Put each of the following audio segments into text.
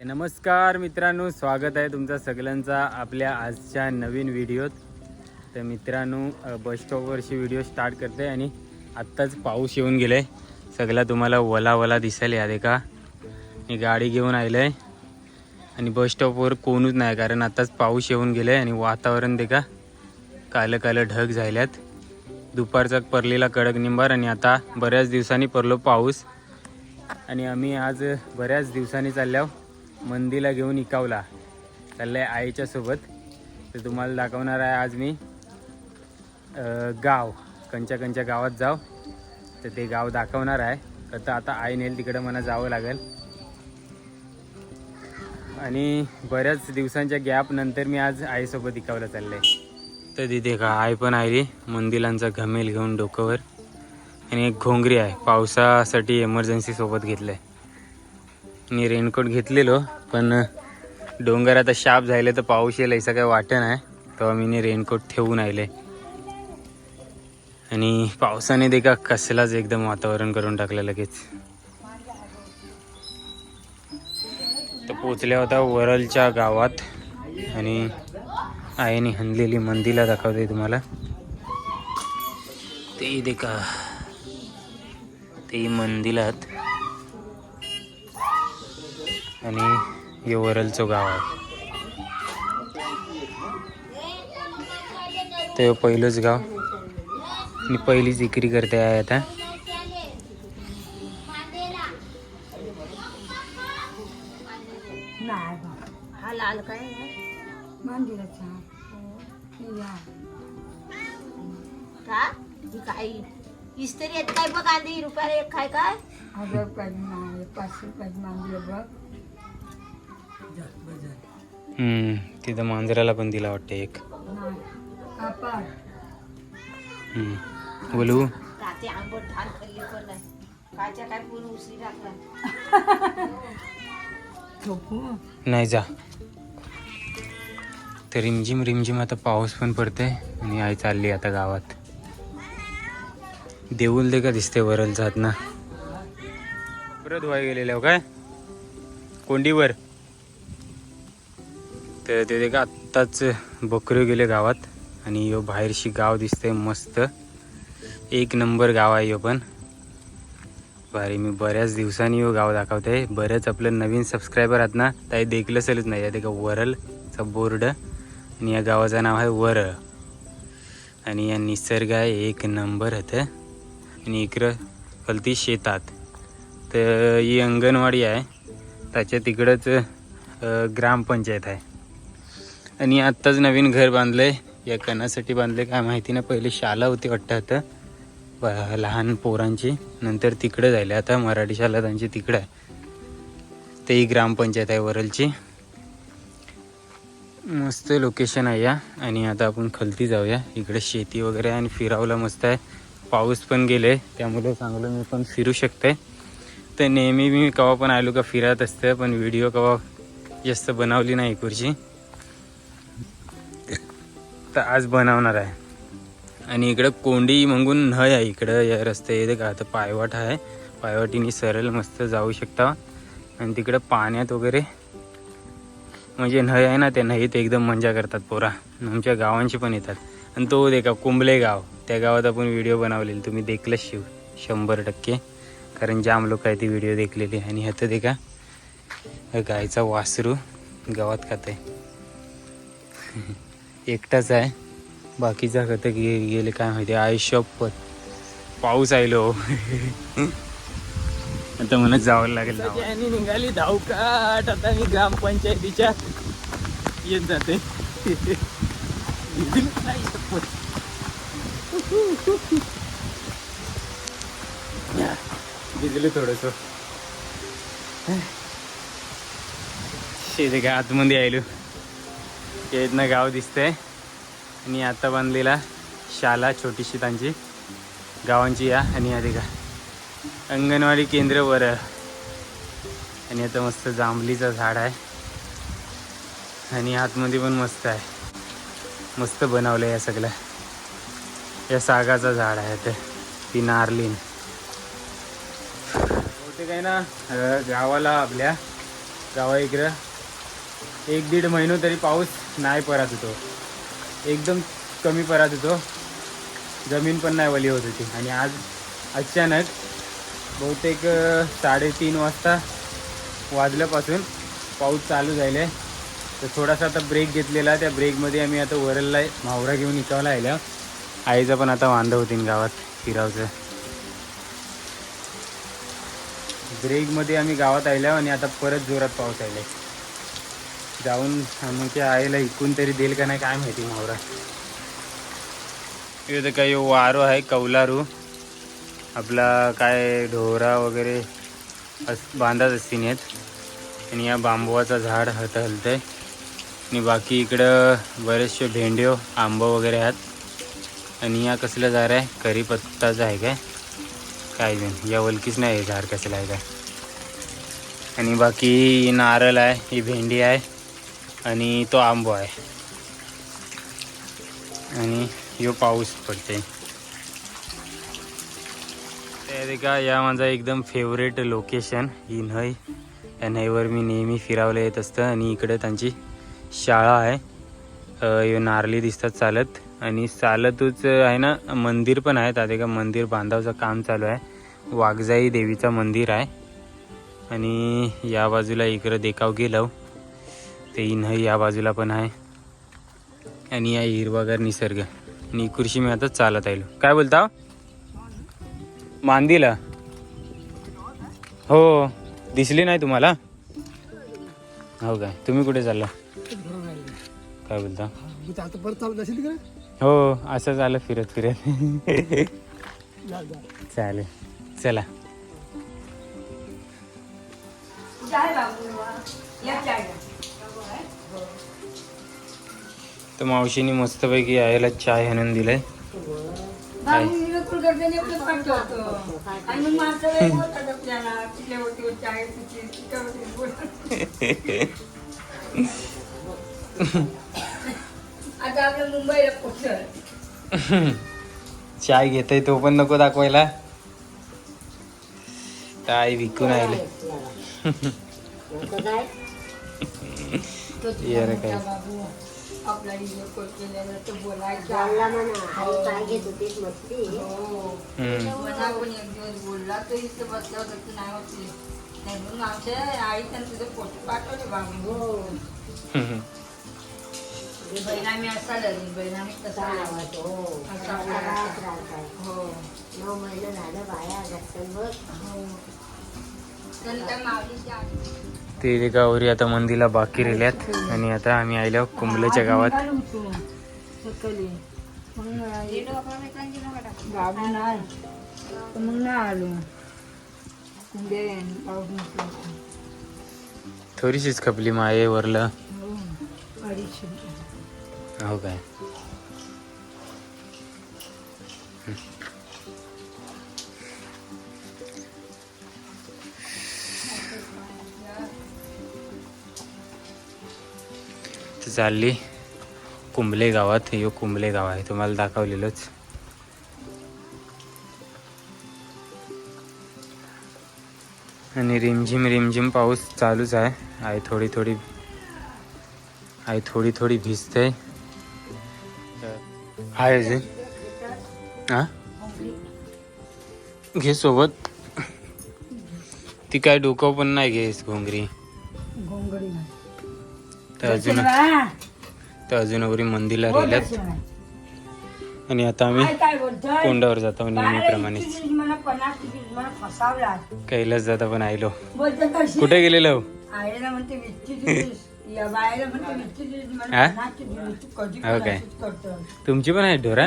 नमस्कार मित्रांनो स्वागत आहे तुमचा सगळ्यांचा आपल्या आजच्या नवीन व्हिडिओत. तर मित्रांनो अ, बस स्टॉपवरची व्हिडिओ स्टार्ट करते आणि आत्ताच पाऊस येऊन गेलं आहे सगळा तुम्हाला वला वला दिसेल या का? मी गाडी घेऊन आलं आहे आणि बस स्टॉपवर कोणच नाही कारण आत्ताच पाऊस येऊन गेलं आहे आणि वातावरण देखा का कालं कालं ढग झाल्यात. दुपारचा परलेला कडक निंबार आणि आता बऱ्याच दिवसांनी पडलो पाऊस. आणि आम्ही आज बऱ्याच दिवसांनी चालल्याव मंदीला घेऊन इकावला. चाललंय आईच्या सोबत. तर तुम्हाला दाखवणार आहे आज मी गाव. कंच्या कंच्या गावात जाव तर ते गाव दाखवणार आहे. तर आता आई नेल तिकडं मला जावं लागेल. आणि बऱ्याच दिवसांच्या गॅप नंतर मी आज आईसोबत इकावला चाललंय. तर तिथे का आई पण आली. मंदिरांचा घमेल घेऊन डोक्यावर आणि एक घोंगरी आहे. पावसासाठी एमर्जन्सी सोबत घेतलंय. मी रेनकोट घेतलेलो पण डोंगर आता शाप झाले तर पाऊस येईल असं काही वाटत नाही तेव्हा मी रेनकोट ठेवून आले आणि पावसाने देखा कसलाच एकदम वातावरण करून टाकलं लगेच. तर पोचल्या होता वरलच्या गावात आणि आईने हणलेली मंदिला दाखवते तुम्हाला. ते देखा ते मंदिरात आणि हे वरलचं गाव आहे. ते पहिलंच गाव. आणि पहिलीच इकरी करते आहे आता. हा लाल काय आहे? मंदिराचा. या. का? काय? इस्त्री येत काय बघ आधी? रुपयाला एक काय काय? हजार रुपयाची नाही पाचशे रुपयाची मंदिर बघ. हम्म, तिथं मांजराला पण दिला वाटतं एक. हम्म. बोलू? नाही. जा. तर रिमझिम रिमझिम आता पाऊस पण पडते आणि आई चालली आता गावात. देऊल दे का दिसते वरल जात ना. परत व्हाय गेलेलं आहे हो काय? कोंडीवर. तर ते का आत्ताच बकऱ्यो गेले गावात आणि यो बाहेरशी गाव दिसते मस्त. एक नंबर गाव आहे यो पण. भारी मी बऱ्याच दिवसांनी यो गाव दाखवते बरेच आपलं नवीन सबस्क्रायबर आहेत ना ताई देखलं असेलच नाही. आहे ते का वरलचा बोर्ड आणि या गावाचं नाव आहे वरळ आणि या निसर्ग आहे एक नंबर होतं आणि इकडं कलती शेतात. तर ही अंगणवाडी आहे. त्याच्या तिकडंच ग्रामपंचायत आहे. आणि आत्ताच नवीन घर बांधलं आहे या कणासाठी बांधले काय माहिती नाही. पहिले शाला होती वाटतं आता. लहान पोरांची. नंतर तिकडे झाले आता मराठी शाला त्यांची तिकडं आहे. ते ही ग्रामपंचायत आहे वरलची. मस्त लोकेशन आहे या. आणि आता आपण खलती जाऊया. इकडे शेती वगैरे आहे आणि फिरावला मस्त आहे. पाऊस पण गेले. त्यामुळे चांगलं मी पण फिरू शकते तर नेहमी मी कवा पण आलो का फिरत असते. पण व्हिडिओ कवा जास्त बनवली नाही इकडची. तर आज बनवणार आहे. आणि इकडं कोंडी म्हणून नय आहे इकडं या रस्ते येते का आता पायवाट आहे. पायवाटीने सरळ मस्त जाऊ शकता. आणि तिकडं पाण्यात वगैरे म्हणजे नय आहे ना त्या नयीत एकदम मजा करतात पोरा. आमच्या गावांची पण येतात. आणि तो दे का कुंबले गाव. त्या गावात आपण व्हिडिओ बनवलेली. तुम्ही देखलं शिव शंभर टक्के. कारण जाम लोक आहे ती व्हिडिओ देखलेली. आणि ह्यात देखा गायचा वासरू गावात खात आहे एकटाच आहे. बाकीचा कथ गे गेले काय माहिती आयुष्यपत पाऊस आयलो. आता म्हणत जावं लागेल आणि निघाली धावकाट. आता मी ग्रामपंचायतीच्या येत जाते. भिजले थोडस. शेते का आतमध्ये आयलो. इथनं गाव दिसतंय. आणि आता बांधलेला शाला छोटीशी त्यांची गावांची या आणि आधी का अंगणवाडी केंद्र वर. आणि आता मस्त जांभलीचं झाड आहे. आणि आतमध्ये पण मस्त आहे. मस्त बनवलं या सगळं. या सागाचं झाड आहे ते. ती नारलीन. बहुतेक आहे ना गावाला आपल्या गावा इकडं एक दीड महिनो तरी पाऊस नाही पडत होतो. एकदम कमी पडत होतो. जमीन पण नाही वली होत होती. आणि आज अचानक बहुतेक साडेतीन वाजता वाजल्यापासून पाऊस चालू झाला तर थोडासा आता ब्रेक घेतलेला. त्या ब्रेकमध्ये आम्ही आता वरलला मावरा घेऊन इकावला आल्या. आईचा पण आता वांदा होतीन गावात फिरावचं. ब्रेकमध्ये आम्ही गावात आल्या आणि आता परत जोरात पाऊस आलाय. जाऊन मग त्या आईला इकून तरी देईल का नाही काय माहिती मावरा. इथं काही वारो आहे कौलारू. आपला काय ढोरा वगैरे अस बांधत असतील येत. आणि या बांबवाचं झाड हत आहे आणि बाकी इकडं बरेचसे भेंड्यो आंबं वगैरे आहेत. आणि या कसलं झाड आहे? करीपत्ताचं आहे काय? काय नाही या वलकीच नाही आहे झाड कसलं आहे काय? आणि बाकी नारळ आहे ही भेंडी आहे. आणि तो आंबो आहे. आणि यो पाऊस पडते. ते का या माझा एकदम फेवरेट लोकेशन ही नय या न्हईवर मी नेहमी फिरावलं येत असतं आणि इकडे त्यांची शाळा आहे. यो नारली दिसतात चालत. आणि चालतच आहे ना मंदिर पण आहे. त्यात का मंदिर बांधावचं काम चालू आहे. वाघजाई देवीचं मंदिर आहे. आणि या बाजूला इकडं देखाव गेलं ते इन्हई या बाजूला पण आहे. आणि या हिरवागार निसर्ग. आणि कृषी मी आता चालत आलो. काय बोलता? मांदीला. हो दिसली नाही तुम्हाला? हो काय? तुम्ही कुठे चालला? काय बोलता? हो असं झालं फिरत फिरत. चालेल. चला. चाय बाबू या तर मावशीने मस्तपैकी यायला चाय आणून दिलाय. चाय घेतोय तो पण नको दाखवायला. काय विकून आले. ये रे काय. आपला बोलायचा. हो. हम्म. मला पण एक दिवस बोलला तो इथं बसला होता नाही होती नाही म्हणून आमच्या आई त्यांनी तुझे फोटो पाठवले बाबू. हो. बहिणामी असा लागली काय लागला. आवाज हो हो. नऊ महिने झालं बाया घरचं बघ हो. त्यांनी त्या माऊलीच्या ते गावरी आता मंदीला बाकी रेल्यात आणि आता आम्ही आलो कुंबलेच्या गावात. थोडीशीच खपली माये वरलं. हो काय? चालली कुंबले गावात हे कुंबले गाव आहे तुम्हाला दाखवलेलंच. आणि रिमझिम रिमझिम पाऊस चालूच आहे. आई थोडी थोडी आई थोडी थोडी भिजते. आहे अजून हा घे सोबत. ती काय डोकं पण नाही घेस घोंगरी. घोंगडी अजून बा, तर अजून वरी मंदिरला राहिल्यात. आणि आता आम्ही कोंडावर जातो बाळा, नेहमीप्रमाणे इतकी दिवस मला पन्नास दिवस मला फसावला. कैलास जाता पण आयलो. कुठे गेलेलो? हा? हो काय? तुमची पण आहे ढोरा?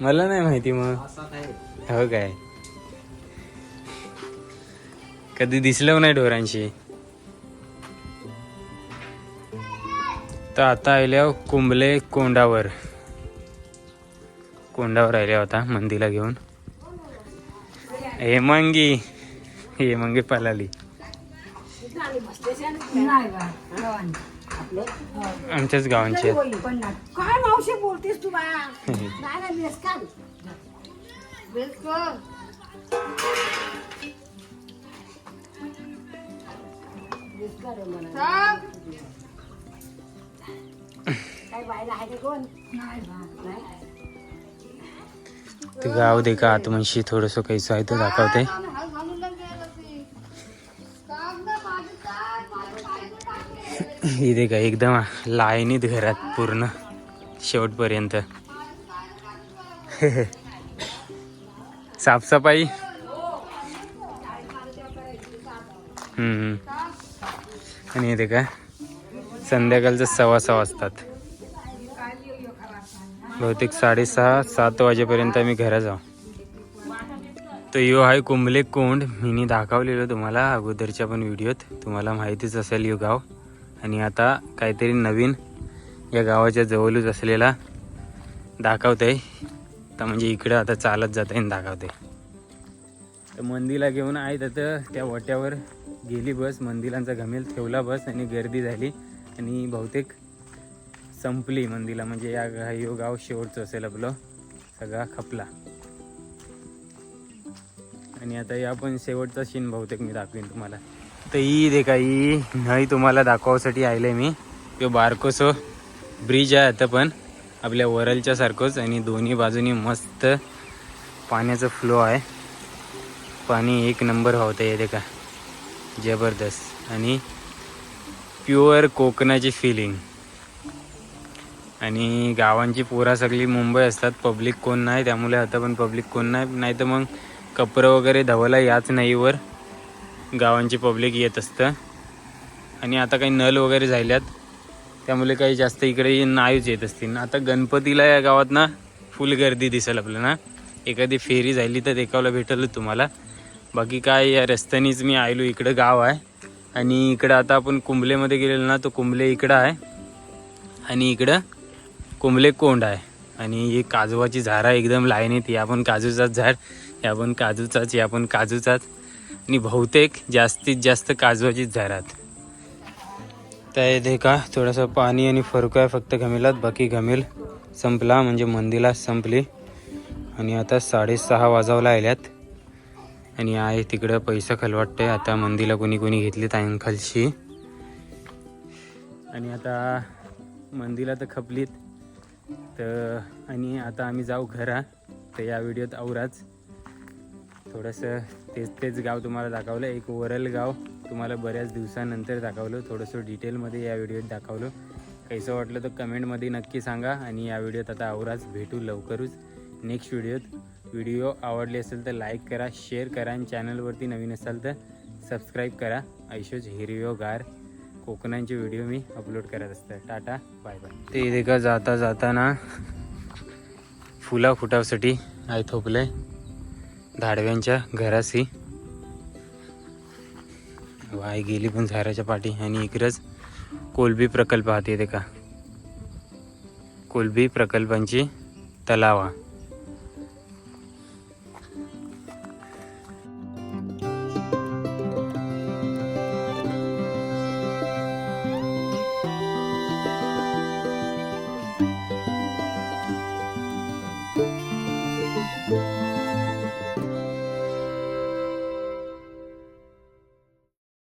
मला नाही माहिती मग. हो काय? कधी दिसलं नाही ढोरांशी. तर आता आल्या कुंबले कोंडावर. कोंडावर आल्या होता मंदीला घेऊन. हेमांगी हेमांगी पलाली नाही बा गव्हाण. आमच्याच गावांची आहेत. काय बायला आहे ते कोण नाही बा. ते गाव दे का आतमनशी थोडंसं काहीच आहे दाखवते ही दे का एकदम लाईनीत घरात पूर्ण शेवटपर्यंत. साफसफाई. हम्म. आणि ते का संध्याकाळचं सव्वा सहा वाजतात बहुतेक साडेसहा सात वाजेपर्यंत आम्ही घरा जाऊ. तर यो आहे कुंबले कोंड. मी दाखवलेलं तुम्हाला अगोदरच्या पण व्हिडिओत. तुम्हाला माहितीच असेल यो गाव. आणि आता काहीतरी नवीन या गावाच्या जवळच असलेला दाखवते तर म्हणजे इकडं आता चालत जात आहे दाखवते तर मंदीला घेऊन आहे तर त्या वट्यावर गेली बस. मंदिरांचा घमेल ठेवला बस आणि गर्दी झाली. आणि बहुतेक संपली मंदीला म्हणजे या गा- यो गाव शेवटचं असेल आपलं. सगळा खपला. आणि आता या पण शेवटचा सीन बहुतेक मी दाखवीन तुम्हाला. तर ही देखा ई ही नाही तुम्हाला दाखवासाठी आले मी. तो बारकोसो ब्रिज आहे आता पण. आपल्या वरलच्या सारखंच आणि दोन्ही बाजूनी मस्त पाण्याचा फ्लो आहे. पाणी एक नंबर वाहतं येते का जबरदस्त. आणि प्युअर कोकणाची फिलिंग आणि गावांची पोरा सगळी मुंबई असतात. पब्लिक कोण नाही त्यामुळे आता पण पब्लिक कोण नाही. नाही तर मग कपडं वगैरे धवायला याच नाही वर गावांची पब्लिक येत असतं. आणि आता काही नल वगैरे झाल्यात. त्यामुळे काही जास्त इकडे नाहीच येत असतील. आता गणपतीला या गावात ना फुल गर्दी दिसेल आपल्याला एखादी फेरी झाली तर देखावला भेटेल तुम्हाला. बाकी काय या रस्त्यानेच मी आलो इकडं गाव आहे. आणि इकडं आता आपण कुंबलेमध्ये गेलेलो ना तो कुंबले इकडं आहे. आणि इकडं कोंबले कोंड आहे. आणि ही काजवाची झाडं एकदम लाईनीत या पण काजूचाच झाड या पण काजूचाच या पण काजूचाच. आणि बहुतेक जास्तीत जास्त काजवाचीच झाडात तर इथे का थोडंसं पाणी आणि फरक आहे फक्त घमेलात. बाकी घमेल संपला म्हणजे मंदिला संपली. आणि आता साडेसहा वाजवला आल्यात. आणि आहे तिकडं पैसा आहे आता मंदिला कोणी कोणी घेतली खालशी आणि आता मंदिला तर खपलीत. तर आणि आता आम्ही जाऊ घरा. तर या व्हिडिओत औराज थोडंसं तेच तेच गाव तुम्हाला दाखवलं. एक वरल गाव तुम्हाला बऱ्याच दिवसानंतर दाखवलं. थोडंसं डिटेलमध्ये या व्हिडिओत दाखवलं. कैसं वाटलं तर कमेंटमध्ये नक्की सांगा. आणि या व्हिडिओत आता औराज भेटू लवकरच नेक्स्ट व्हिडिओत. व्हिडिओ आवडले असेल तर लाईक करा शेअर करा आणि चॅनलवरती नवीन असाल तर सबस्क्राईब करा. ऐशोज हिरव्यो गार कोकणांचे व्हिडिओ मी अपलोड करत असतं. टाटा बाय बाय ते इथे का जाता जाताना फुला फुटावसाठी आय थोपले धाडव्यांच्या घराशी. वाय गेली पण झाडाच्या पाठी आणि इकडंच कोलबी प्रकल्प आहात येते का? कोलबी प्रकल्पांची तलावा.